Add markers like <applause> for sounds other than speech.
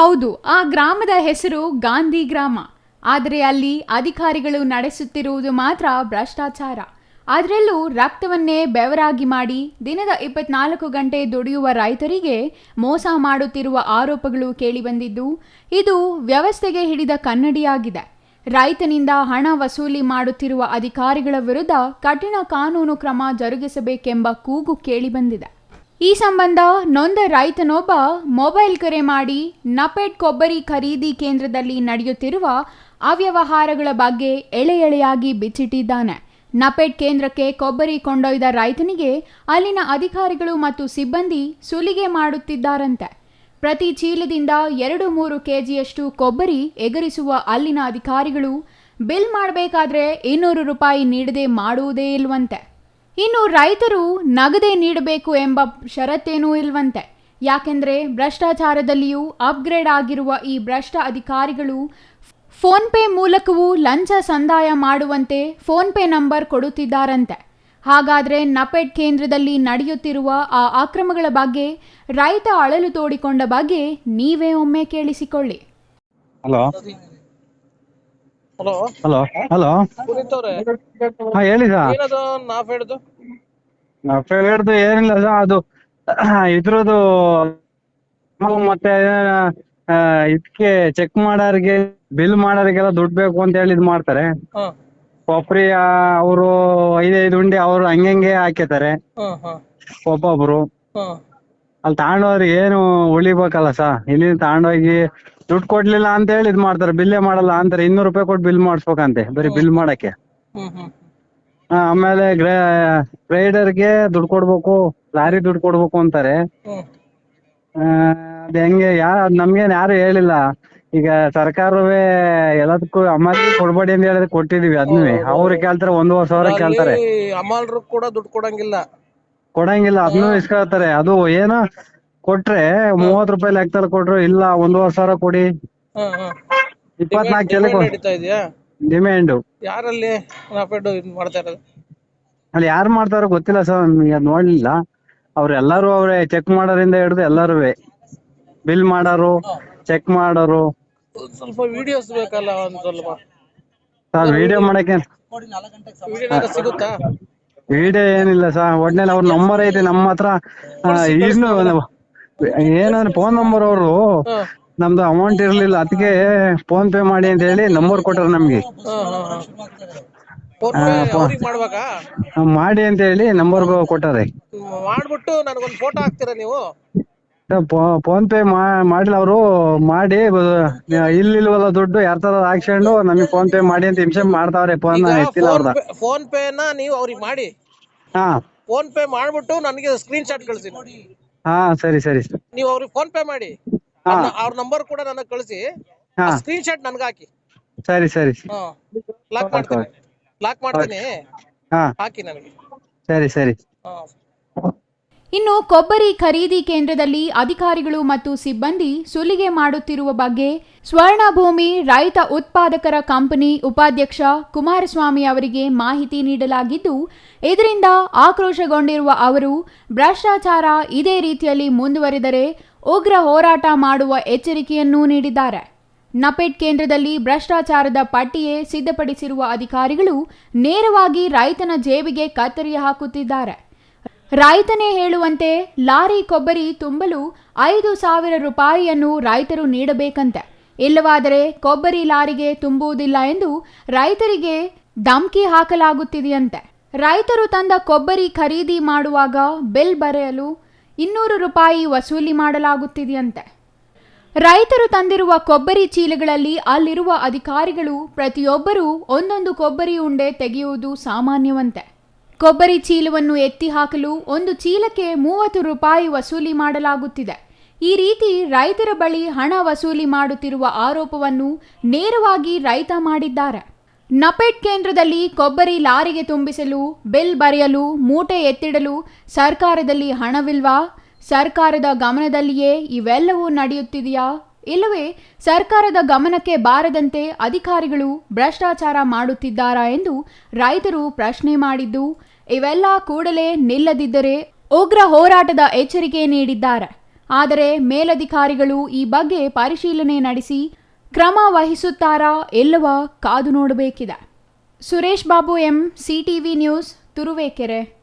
ಹೌದು, ಆ ಗ್ರಾಮದ ಹೆಸರು ಗಾಂಧಿ ಗ್ರಾಮ. ಆದರೆ ಅಲ್ಲಿ ಅಧಿಕಾರಿಗಳು ನಡೆಸುತ್ತಿರುವುದು ಮಾತ್ರ ಭ್ರಷ್ಟಾಚಾರ. ಅದರಲ್ಲೂ ರಕ್ತವನ್ನೇ ಬೆವರಾಗಿ ಮಾಡಿ ದಿನದ ಇಪ್ಪತ್ನಾಲ್ಕು ಗಂಟೆ ದುಡಿಯುವ ರೈತರಿಗೆ ಮೋಸ ಮಾಡುತ್ತಿರುವ ಆರೋಪಗಳು ಕೇಳಿಬಂದಿದ್ದು, ಇದು ವ್ಯವಸ್ಥೆಗೆ ಹಿಡಿದ ಕನ್ನಡಿಯಾಗಿದೆ. ರೈತನಿಂದ ಹಣ ವಸೂಲಿ ಮಾಡುತ್ತಿರುವ ಅಧಿಕಾರಿಗಳ ವಿರುದ್ಧ ಕಠಿಣ ಕಾನೂನು ಕ್ರಮ ಜರುಗಿಸಬೇಕೆಂಬ ಕೂಗು ಕೇಳಿಬಂದಿದೆ. ಈ ಸಂಬಂಧ ನೊಂದ ರೈತನೊಬ್ಬ ಮೊಬೈಲ್ ಕರೆ ಮಾಡಿ ನಪೆಡ್ ಕೊಬ್ಬರಿ ಖರೀದಿ ಕೇಂದ್ರದಲ್ಲಿ ನಡೆಯುತ್ತಿರುವ ಅವ್ಯವಹಾರಗಳ ಬಗ್ಗೆ ಎಳೆ ಎಳೆಯಾಗಿ ಬಿಚ್ಚಿಟ್ಟಿದ್ದಾನೆ. ನಪೆಡ್ ಕೇಂದ್ರಕ್ಕೆ ಕೊಬ್ಬರಿ ಕೊಂಡೊಯ್ದ ರೈತನಿಗೆ ಅಲ್ಲಿನ ಅಧಿಕಾರಿಗಳು ಮತ್ತು ಸಿಬ್ಬಂದಿ ಸುಲಿಗೆ ಮಾಡುತ್ತಿದ್ದಾರಂತೆ. ಪ್ರತಿ ಚೀಲದಿಂದ ಎರಡು ಮೂರು ಕೆಜಿಯಷ್ಟು ಕೊಬ್ಬರಿ ಎಗರಿಸುವ ಅಲ್ಲಿನ ಅಧಿಕಾರಿಗಳು ಬಿಲ್ ಮಾಡಬೇಕಾದ್ರೆ ಇನ್ನೂರು ರೂಪಾಯಿ ನೀಡದೆ ಮಾಡುವುದೇ ಇಲ್ವಂತೆ. ಇನ್ನು ರೈತರು ನಗದೇ ನೀಡಬೇಕು ಎಂಬ ಷರತ್ತೇನೂ ಇಲ್ವಂತೆ. ಯಾಕೆಂದರೆ ಭ್ರಷ್ಟಾಚಾರದಲ್ಲಿಯೂ ಅಪ್ಗ್ರೇಡ್ ಆಗಿರುವ ಈ ಭ್ರಷ್ಟ ಅಧಿಕಾರಿಗಳು ಫೋನ್ಪೇ ಮೂಲಕವೂ ಲಂಚ ಸಂದಾಯ ಮಾಡುವಂತೆ ಫೋನ್ಪೇ ನಂಬರ್ ಕೊಡುತ್ತಿದ್ದಾರಂತೆ. ಹಾಗಾದ್ರೆ ನಪೆಡ್ ಕೇಂದ್ರದಲ್ಲಿ ನಡೆಯುತ್ತಿರುವ ಆ ಅಕ್ರಮಗಳ ಬಗ್ಗೆ ರೈತ ಅಳಲು ತೋಡಿಕೊಂಡ ಬಗ್ಗೆ ನೀವೇ ಒಮ್ಮೆ ಕೇಳಿಸಿಕೊಳ್ಳಿ. ಹಲೋ. ಹಲೋ. ಹಲೋ. ಹಲೋ. ಹೇಳಿ ಹಿಡ್ದು ಏನಿಲ್ಲ ಸಾ ಅದು <clears throat> ಇದ್ರದ್ದು ಮತ್ತೆ ಇದಕ್ಕೆ ಚೆಕ್ ಮಾಡೋರಿಗೆ ಬಿಲ್ ಮಾಡೋರಿಗೆಲ್ಲ ದುಡ್ಡು ಬೇಕು ಅಂತ ಹೇಳಿ ಇದು ಮಾಡ್ತಾರೆ. ಒಬ್ರಿ ಅವರು ಐದೈದು ಉಂಡೆ ಅವ್ರು ಹಂಗಂಗೆ ಹಾಕಿತಾರೆ ಒಬ್ಬೊಬ್ರು. ಅಲ್ಲಿ ತಗೊಂಡೋಗ್ರಿ ಏನು ಉಳಿಬೇಕಲ್ಲ ಸಾ ಇಲ್ಲಿ ತಗೊಂಡೋಗಿ ದುಡ್ಡು ಕೊಡ್ಲಿಲ್ಲ ಅಂತ ಹೇಳಿ ಇದ್ ಮಾಡ್ತಾರೆ ಬಿಲ್ಲೇ ಮಾಡಲ್ಲ ಅಂತಾರೆ ಇನ್ನೂರು ರೂಪಾಯಿ ಕೊಟ್ಟು ಬಿಲ್ ಮಾಡಿಸ್ಬೇಕಂತೆ ಬರೀ ಬಿಲ್ ಮಾಡಕ್ಕೆ. ಆ, ಆಮೇಲೆ ಗ್ರೈಡರ್ಗೆ ದುಡ್ಡು ಕೊಡ್ಬೇಕು ಲಾರಿ ದುಡ್ಡು ಕೊಡ್ಬೇಕು ಅಂತಾರೆ. ಹ್ಮ್. ಆ, ಅದ್ ಹೆಂಗೆ ಯಾರು ನಮ್ಗೇನ್ ಯಾರು ಹೇಳಿಲ್ಲ. ಈಗ ಸರ್ಕಾರವೇ ಎಲ್ಲದಕ್ಕೂ ಅಮಲಿಗೆ ಕೊಡ್ಬೇಡಿ ಅಂತ ಹೇಳಿದ್ರೆ ಕೊಟ್ಟಿದೀವಿ ಅದ್ನೇ ಅವ್ರು ಕೇಳ್ತಾರೆ ಒಂದೂವರೆ ಸಾವಿರ ಕೇಳ್ತಾರೆ. ಅಲ್ಲಿ ಕೂಡ ದುಡ್ಡು ಕೊಡಂಗಿಲ್ಲ. ಕೊಡಂಗಿಲ್ಲ ಅದ್ನು ಇಸ್ಕೊಳ್ತಾರೆ. ಅದು ಏನ ಕೊಟ್ರೆ ಮೂವತ್ ರೂಪಾಯಿ ಲೆಕ್ಕದಲ್ಲಿ ಕೊಟ್ರು ಇಲ್ಲ ಒಂದೂವರೆ ಸಾವಿರ ಕೊಡಿ. ಇಪ್ಪತ್ನಾಲ್ಕು ಡಿಮ್ಯಾಂಡ್ ಕೆಲ ನಡೀತಾ ಇದೆಯಾ? ಡಿಮ್ಯಾಂಡು ಯಾರಲ್ಲಿ? ಇದ್ ಮಾಡ್ತಾ ಇರೋದು. ಅಲ್ಲಿ ಯಾರು ಮಾಡ್ತಾರೋ ಗೊತ್ತಿಲ್ಲ ಸರ್ ನಿಮಗೆ ಅದು ನೋಡ್ಲಿಲ್ಲ. ಅವ್ರು ಎಲ್ಲಾರು ಅವ್ರೆ ಚೆಕ್ ಮಾಡೋರಿಂದ ಹಿಡಿದು ಎಲ್ಲಾರುವೆ. ಬಿಲ್ ಮಾಡೋರು ಚೆಕ್ ಮಾಡೋರು. ಒಂದ್ ಸ್ವಲ್ಪ ವಿಡಿಯೋಸ್ ಬೇಕಲ್ಲ ಒಂದ್ ಸ್ವಲ್ಪ. ಸರ್ ವಿಡಿಯೋ ಮಾಡಕ್ಕೆ ವಿಡಿಯೋನಾಗ ಸಿಗುತ್ತಾ? ವಿಡಿಯೋ ಏನಿಲ್ಲ ಸರ್ ಒಟ್ನಲ್ಲಿ ಅವ್ರ ನಂಬರ್ ಐತೆ ನಮ್ಮ ಹತ್ರ ಆ, ಇನ್ನು ಏನಂದ್ರೆ ಫೋನ್ ನಂಬರ್ ಅವರು. ನಮ್ದು ಅಮೌಂಟ್ ಇರ್ಲಿಲ್ಲ ಅದಕ್ಕೆ ಫೋನ್ ಪೇ ಮಾಡಿ ಅಂತ ಹೇಳಿ ನಂಬರ್ ಕೊಟ್ಟರು ನಮ್ಗೆ. ಹಾ ಹಾ ಹಾ. ಮಾಡ್ಬೇಕಾ ಮಾಡಿ ಅಂತ ಹೇಳಿ ನಂಬರ್ ಕೊಟ್ಟಾರೆ ಮಾಡ್ಬಿಟ್ಟು ನನಗೊಂದು ಫೋಟೋ ಹಾಕ್ತೀರಾ ನೀವು? ಫೋನ್ ಪೇ ಮಾಡಿಲ್ಲ ಅವರು. ಮಾಡಿ ಇಲ್ಲಿಲ್ವಲ್ಲ ದುಡ್ಡು ಯಾರ ತರ ಹಾಕ್ಸ್ಕೊಂಡು ನಮಗೆ ಫೋನ್ ಪೇ ಮಾಡಿ ಅಂತ ಹಿಂಸೆ ಮಾಡ್ತಾವ್ರೆ ಫೋನ್ ಎತ್ತಿಲ್ಲ ಫೋನ್ ಅವ್ರದ. ಪೇ ಫೋನ್ ಪೇನ ನೀವು ಅವ್ರಿಗೆ ಮಾಡಿ. ಹಾ. ಫೋನ್ ಪೇ ಮಾಡ್ಬಿಟ್ಟು ನನಗೆ ಸ್ಕ್ರೀನ್ ಶಾಟ್ ಕಳಿಸಿ. ಹಾ ಸರಿ ಸರಿ. ನೀವು ಅವ್ರಿಗೆ ಫೋನ್ ಪೇ ಮಾಡಿ. ಅವ್ರ ನಂಬರ್ ಕೂಡ ನನಗೆ ಕಳಿಸಿ. ಸ್ಕ್ರೀನ್ ಶಾಟ್ ನನಗೆ ಹಾಕಿ. ಸರಿ ಸರಿ. ಹಾ. ಲಾಕ್ ಮಾಡ್ತೀನಿ. ಲಾಕ್ ಮಾಡ್ತೀನಿ. ಹಾ. ಹಾಕಿ ನನಗೆ. ಸರಿ ಸರಿ. ಹಾ. ಇನ್ನು ಕೊಬ್ಬರಿ ಖರೀದಿ ಕೇಂದ್ರದಲ್ಲಿ ಅಧಿಕಾರಿಗಳು ಮತ್ತು ಸಿಬ್ಬಂದಿ ಸುಲಿಗೆ ಮಾಡುತ್ತಿರುವ ಬಗ್ಗೆ ಸ್ವರ್ಣಭೂಮಿ ರೈತ ಉತ್ಪಾದಕರ ಕಂಪನಿ ಉಪಾಧ್ಯಕ್ಷ ಕುಮಾರಸ್ವಾಮಿ ಅವರಿಗೆ ಮಾಹಿತಿ ನೀಡಲಾಗಿದ್ದು ಇದರಿಂದ ಆಕ್ರೋಶಗೊಂಡಿರುವ ಅವರು ಭ್ರಷ್ಟಾಚಾರ ಇದೇ ರೀತಿಯಲ್ಲಿ ಮುಂದುವರಿದರೆ ಉಗ್ರ ಹೋರಾಟ ಮಾಡುವ ಎಚ್ಚರಿಕೆಯನ್ನೂ ನೀಡಿದ್ದಾರೆ. ನಪೆಡ್ ಕೇಂದ್ರದಲ್ಲಿ ಭ್ರಷ್ಟಾಚಾರದ ಪಟ್ಟಿಯೇ ಸಿದ್ಧಪಡಿಸಿರುವ ಅಧಿಕಾರಿಗಳು ನೇರವಾಗಿ ರೈತನ ಜೇಬಿಗೆ ಕತ್ತರಿ ಹಾಕುತ್ತಿದ್ದಾರೆ. ರೈತನೇ ಹೇಳುವಂತೆ ಲಾರಿ ಕೊಬ್ಬರಿ ತುಂಬಲು ಐದು ಸಾವಿರ ರೂಪಾಯಿಯನ್ನು ರೈತರು ನೀಡಬೇಕಂತೆ. ಇಲ್ಲವಾದರೆ ಕೊಬ್ಬರಿ ಲಾರಿಗೆ ತುಂಬುವುದಿಲ್ಲ ಎಂದು ರೈತರಿಗೆ ಧಮಕಿ ಹಾಕಲಾಗುತ್ತಿದೆಯಂತೆ. ರೈತರು ತಂದ ಕೊಬ್ಬರಿ ಖರೀದಿ ಮಾಡುವಾಗ ಬಿಲ್ ಬರೆಯಲು ಇನ್ನೂರು ರೂಪಾಯಿ ವಸೂಲಿ ಮಾಡಲಾಗುತ್ತಿದೆಯಂತೆ. ರೈತರು ತಂದಿರುವ ಕೊಬ್ಬರಿ ಚೀಲಗಳಲ್ಲಿ ಅಲ್ಲಿರುವ ಅಧಿಕಾರಿಗಳು ಪ್ರತಿಯೊಬ್ಬರೂ ಒಂದೊಂದು ಕೊಬ್ಬರಿ ಉಂಡೆ ತೆಗೆಯುವುದು ಸಾಮಾನ್ಯವಂತೆ. ಕೊಬ್ಬರಿ ಚೀಲವನ್ನು ಎತ್ತಿ ಹಾಕಲು ಒಂದು ಚೀಲಕ್ಕೆ ಮೂವತ್ತು ರೂಪಾಯಿ ವಸೂಲಿ ಮಾಡಲಾಗುತ್ತಿದೆ. ಈ ರೀತಿ ರೈತರ ಬಳಿ ಹಣ ವಸೂಲಿ ಮಾಡುತ್ತಿರುವ ಆರೋಪವನ್ನು ನೇರವಾಗಿ ರೈತ ಮಾಡಿದ್ದಾರೆ. ನಪೆಟ್ ಕೇಂದ್ರದಲ್ಲಿ ಕೊಬ್ಬರಿ ಲಾರಿಗೆ ತುಂಬಿಸಲು, ಬಿಲ್ ಬರೆಯಲು, ಮೂಟೆ ಎತ್ತಿಡಲು ಸರ್ಕಾರದಲ್ಲಿ ಹಣವಿಲ್ವಾ? ಸರ್ಕಾರದ ಗಮನದಲ್ಲಿಯೇ ಇವೆಲ್ಲವೂ ನಡೆಯುತ್ತಿದೆಯಾ? ಇಲ್ಲವೇ, ಸರ್ಕಾರದ ಗಮನಕ್ಕೆ ಬಾರದಂತೆ ಅಧಿಕಾರಿಗಳು ಭ್ರಷ್ಟಾಚಾರ ಮಾಡುತ್ತಿದ್ದಾರಾ ಎಂದು ರೈತರು ಪ್ರಶ್ನೆ ಮಾಡಿದ್ದು, ಇವೆಲ್ಲ ಕೂಡಲೇ ನಿಲ್ಲದಿದ್ದರೆ ಉಗ್ರ ಹೋರಾಟದ ಎಚ್ಚರಿಕೆ ನೀಡಿದ್ದಾರೆ. ಆದರೆ ಮೇಲಧಿಕಾರಿಗಳು ಈ ಬಗ್ಗೆ ಪರಿಶೀಲನೆ ನಡೆಸಿ ಕ್ರಮ ವಹಿಸುತ್ತಾರಾ ಇಲ್ಲವ ಕಾದು ನೋಡಬೇಕಿದೆ. Suresh Babu M, CTV news, Turuvekere.